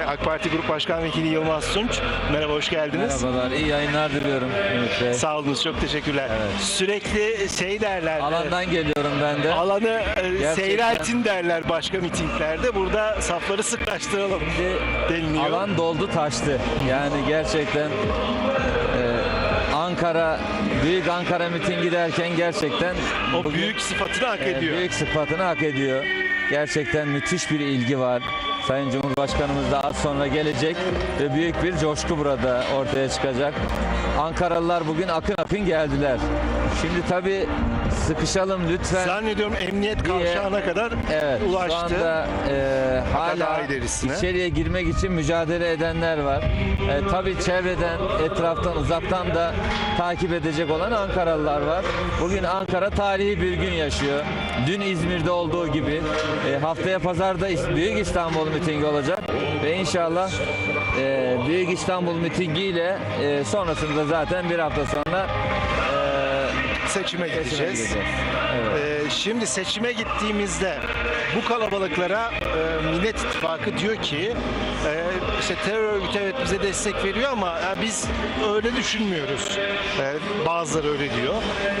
AK Parti Grup Başkan Vekili Yılmaz Tunç. Merhaba, hoş geldiniz. Merhabalar, iyi yayınlar diliyorum Ümit Bey. Sağ olunuz, çok teşekkürler. Sürekli şey derler, Alandan geliyorum ben de. alanı e, Gerçekten. seyreltin derler başka mitinglerde. Burada safları sıklaştıralım Şimdi deniliyor. alan doldu taştı. Yani gerçekten e, Ankara, büyük Ankara mitingi derken gerçekten o bugün, büyük sıfatını hak e, ediyor. büyük sıfatını hak ediyor. Gerçekten müthiş bir ilgi var. Sayın Cumhurbaşkanımız da az sonra gelecek ve büyük bir coşku burada ortaya çıkacak. Ankaralılar bugün akın akın geldiler. Şimdi tabii sıkışalım lütfen. Zannediyorum emniyet kavşağına kadar Evet, ulaştı. şu anda e, hala içeriye girmek için mücadele edenler var. E, tabii çevreden, etraftan, uzaktan da takip edecek olan Ankaralılar var. Bugün Ankara tarihi bir gün yaşıyor. Dün İzmir'de olduğu gibi e, haftaya pazarda Büyük İstanbul mitingi olacak ve inşallah e, Büyük İstanbul mitingiyle e, sonrasında zaten bir hafta sonra seçime gideceğiz. Evet. Ee, şimdi seçime gittiğimizde bu kalabalıklara e, Millet İttifakı diyor ki e, işte terör örgütü evet bize destek veriyor ama ya biz öyle düşünmüyoruz. E, bazıları öyle diyor.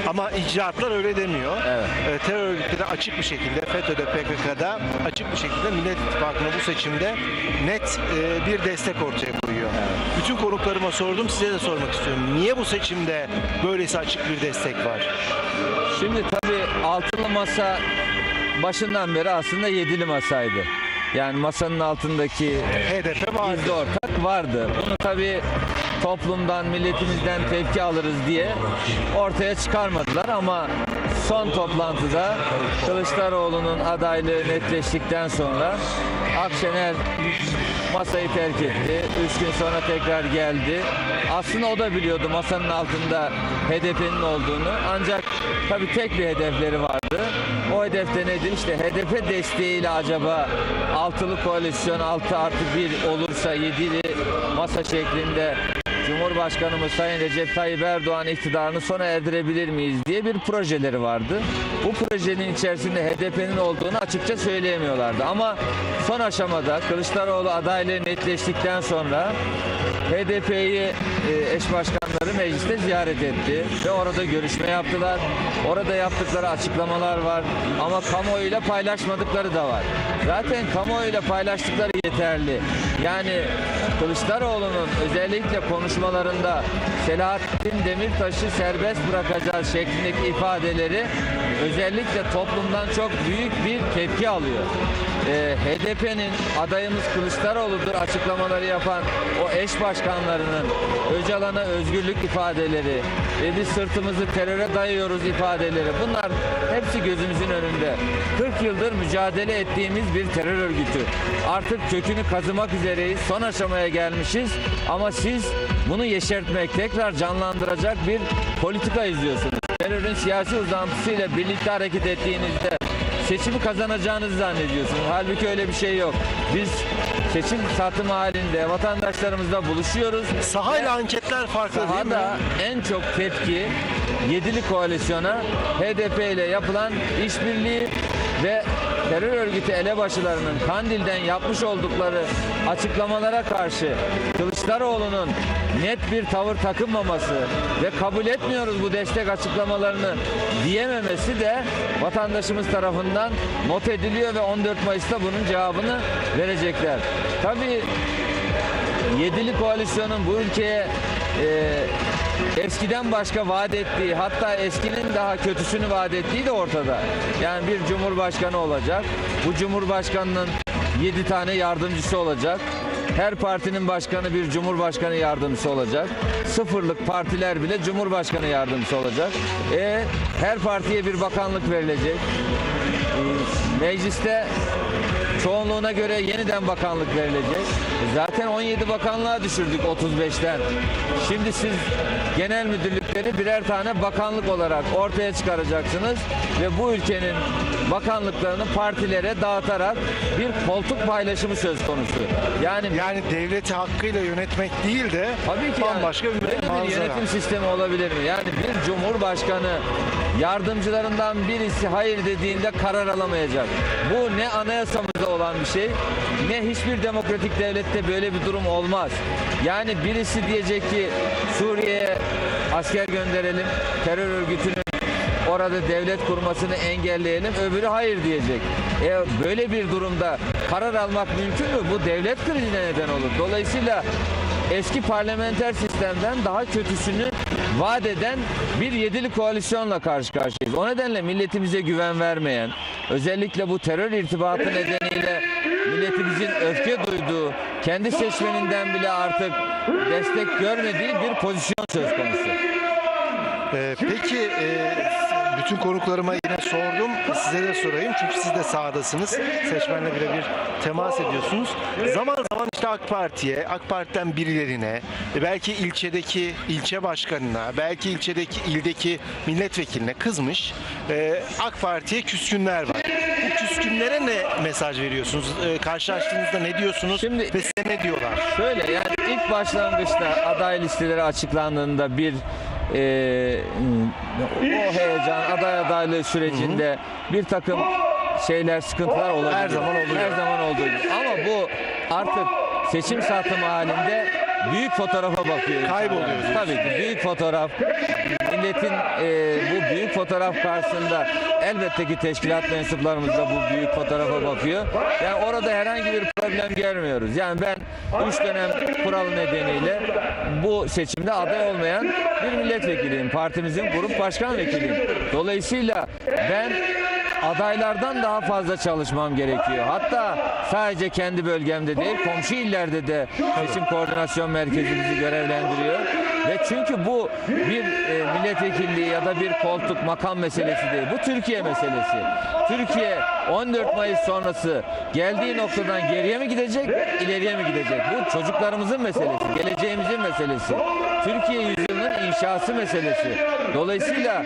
Ama icraatlar öyle demiyor. Evet. E, terör örgütleri açık bir şekilde FETÖ'de PKK'da açık bir şekilde Millet İttifakı'na bu seçimde net e, bir destek ortaya koyuyor. Bütün konuklarıma sordum size de sormak istiyorum. Niye bu seçimde böylesi açık bir destek var? Şimdi tabii altılı masa başından beri aslında yedili masaydı. Yani masanın altındaki HDP var. gizli ortak vardı. Bunu tabii toplumdan, milletimizden tepki alırız diye ortaya çıkarmadılar ama son toplantıda Kılıçdaroğlu'nun adaylığı netleştikten sonra Akşener masayı terk etti. Üç gün sonra tekrar geldi. Aslında o da biliyordu masanın altında HDP'nin olduğunu. Ancak tabii tek bir hedefleri vardı. O hedef de nedir? İşte HDP desteğiyle acaba altılı koalisyon 6 artı 1 olursa yedili masa şeklinde Cumhurbaşkanımız Sayın Recep Tayyip Erdoğan iktidarını sona erdirebilir miyiz diye bir projeleri vardı. Bu projenin içerisinde HDP'nin olduğunu açıkça söyleyemiyorlardı. Ama son aşamada Kılıçdaroğlu adaylığı netleştikten sonra HDP'yi eş başkanları mecliste ziyaret etti ve orada görüşme yaptılar. Orada yaptıkları açıklamalar var ama kamuoyuyla paylaşmadıkları da var. Zaten kamuoyuyla paylaştıkları yeterli. Yani Kılıçdaroğlu'nun özellikle konuşmalarında Selahattin Demirtaş'ı serbest bırakacağız şeklindeki ifadeleri özellikle toplumdan çok büyük bir tepki alıyor. Ee, HDP'nin adayımız Kılıçdaroğlu'dur açıklamaları yapan o eş başkanlarının Öcalan'a özgürlük ifadeleri ve biz sırtımızı teröre dayıyoruz ifadeleri bunlar hepsi gözümüzün önünde. 40 yıldır mücadele ettiğimiz bir terör örgütü. Artık kökünü kazımak üzereyiz. Son aşamaya gelmişiz ama siz bunu yeşertmek, tekrar canlandıracak bir politika izliyorsunuz. Terörün siyasi uzantısıyla birlikte hareket ettiğinizde seçimi kazanacağınızı zannediyorsunuz. Halbuki öyle bir şey yok. Biz seçim satım halinde vatandaşlarımızla buluşuyoruz. Sahayla anketler farklı değil mi? Sahada en çok tepki yedili koalisyona HDP ile yapılan işbirliği ve terör örgütü elebaşılarının Kandil'den yapmış oldukları açıklamalara karşı Kılıçdaroğlu'nun net bir tavır takınmaması ve kabul etmiyoruz bu destek açıklamalarını diyememesi de vatandaşımız tarafından not ediliyor ve 14 Mayıs'ta bunun cevabını verecekler. Tabii Yedili koalisyonun bu ülkeye e, eskiden başka vaat ettiği hatta eskinin daha kötüsünü vaat ettiği de ortada. Yani bir cumhurbaşkanı olacak. Bu cumhurbaşkanının 7 tane yardımcısı olacak. Her partinin başkanı bir cumhurbaşkanı yardımcısı olacak. Sıfırlık partiler bile cumhurbaşkanı yardımcısı olacak. E, her partiye bir bakanlık verilecek. E, mecliste çoğunluğuna göre yeniden bakanlık verilecek. Zaten 17 bakanlığa düşürdük 35'ten. Şimdi siz genel müdürlükleri birer tane bakanlık olarak ortaya çıkaracaksınız ve bu ülkenin bakanlıklarını partilere dağıtarak bir koltuk paylaşımı söz konusu. Yani Yani devleti hakkıyla yönetmek değil de Tabii ki yani. bambaşka bir Böyle bir manzara. yönetim sistemi olabilir mi? Yani bir cumhurbaşkanı yardımcılarından birisi hayır dediğinde karar alamayacak. Bu ne anayasamızda olan bir şey ne hiçbir demokratik devlette böyle bir durum olmaz. Yani birisi diyecek ki Suriye'ye asker gönderelim, terör örgütünün orada devlet kurmasını engelleyelim, öbürü hayır diyecek. E, böyle bir durumda karar almak mümkün mü? Bu devlet krizine neden olur. Dolayısıyla eski parlamenter sistemden daha kötüsünü vaat eden bir yedili koalisyonla karşı karşıyayız. O nedenle milletimize güven vermeyen, özellikle bu terör irtibatı nedeniyle milletimizin öfke duyduğu, kendi seçmeninden bile artık destek görmediği bir pozisyon söz konusu. Ee, peki e, bütün konuklarıma yine sordum. Size de sorayım çünkü siz de sahadasınız. Seçmenle birebir temas ediyorsunuz. Zaman zaman işte AK Parti'ye, AK Parti'den birilerine, belki ilçedeki ilçe başkanına, belki ilçedeki ildeki milletvekiline kızmış. e, AK Parti'ye küskünler var. Bu küskünlere ne mesaj veriyorsunuz? E, karşılaştığınızda ne diyorsunuz Şimdi- ve size ne diyorlar? Şöyle yani ilk başlangıçta aday listeleri açıklandığında bir e, o heyecan aday adaylığı sürecinde bir takım şeyler sıkıntılar olabilir. Her zaman oluyor. Her zaman olduğu gibi. Ama bu artık seçim satımı halinde büyük fotoğrafa bakıyor. insanlar. Kayboluyor diyorsun. Tabii ki büyük fotoğraf. Milletin e, bu büyük fotoğraf karşısında elbette ki teşkilat mensuplarımız da bu büyük fotoğrafa bakıyor. Yani orada herhangi bir problem görmüyoruz. Yani ben üç dönem kuralı nedeniyle bu seçimde aday olmayan bir milletvekiliyim. Partimizin grup başkan vekiliyim. Dolayısıyla ben adaylardan daha fazla çalışmam gerekiyor. Hatta sadece kendi bölgemde değil, komşu illerde de seçim koordinasyon merkezimizi görevlendiriyor. Ve çünkü bu bir e, milletvekilliği ya da bir koltuk makam meselesi değil. Bu Türkiye meselesi. Türkiye 14 Mayıs sonrası geldiği noktadan geriye mi gidecek, ileriye mi gidecek? Bu çocuklarımızın meselesi, geleceğimizin meselesi. Türkiye yüzyılının inşası meselesi. Dolayısıyla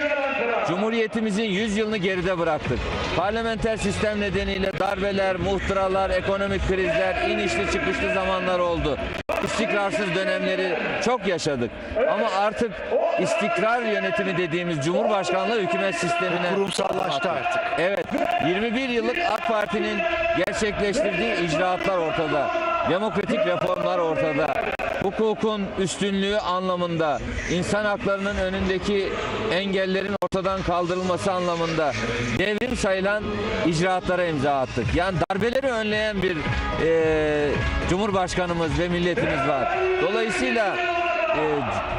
Cumhuriyetimizin 100 yılını geride bıraktık. Parlamenter sistem nedeniyle darbeler, muhtıralar, ekonomik krizler, inişli çıkışlı zamanlar oldu. İstikrarsız dönemleri çok yaşadık. Ama artık istikrar yönetimi dediğimiz Cumhurbaşkanlığı hükümet sistemine Kurumsallaştı artık. Evet, 21 yıllık AK Parti'nin gerçekleştirdiği icraatlar ortada. Demokratik reformlar ortada. Hukukun üstünlüğü anlamında, insan haklarının önündeki engellerin ortadan kaldırılması anlamında devrim sayılan icraatlara imza attık. Yani darbeleri önleyen bir eee, Cumhurbaşkanımız ve milletimiz var. Dolayısıyla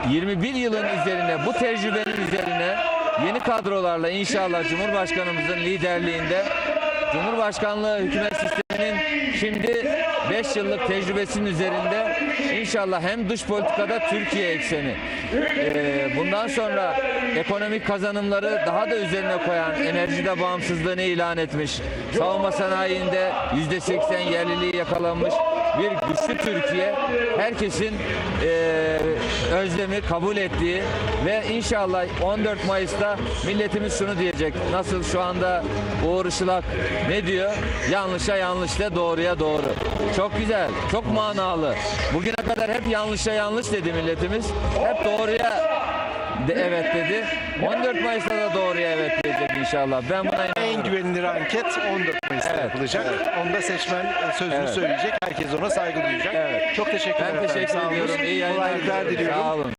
e, 21 yılın üzerine bu tecrübenin üzerine yeni kadrolarla inşallah Cumhurbaşkanımızın liderliğinde Cumhurbaşkanlığı hükümet sisteminin şimdi 5 yıllık tecrübesinin üzerinde inşallah hem dış politikada Türkiye ekseni e, bundan sonra ekonomik kazanımları daha da üzerine koyan enerjide bağımsızlığını ilan etmiş savunma sanayinde %80 yerliliği yakalanmış bir güçlü Türkiye herkesin e, özlemi kabul ettiği ve inşallah 14 Mayıs'ta milletimiz şunu diyecek. Nasıl şu anda Uğur Işılak ne diyor? Yanlışa yanlış de doğruya doğru. Çok güzel, çok manalı. Bugüne kadar hep yanlışa yanlış dedi milletimiz. Hep doğruya de evet dedi. 14 Mayıs'ta da doğruya evet diyecek inşallah. Ben buna En güvenilir anket 14 Mayıs'ta Evet, yapılacak. Onda seçmen e, sözünü Evet. söyleyecek. Herkes ona saygı duyacak. Evet. Çok teşekkür ederim. Ben teşekkür ediyorum. İyi yayınlar diliyorum. Sağ olun.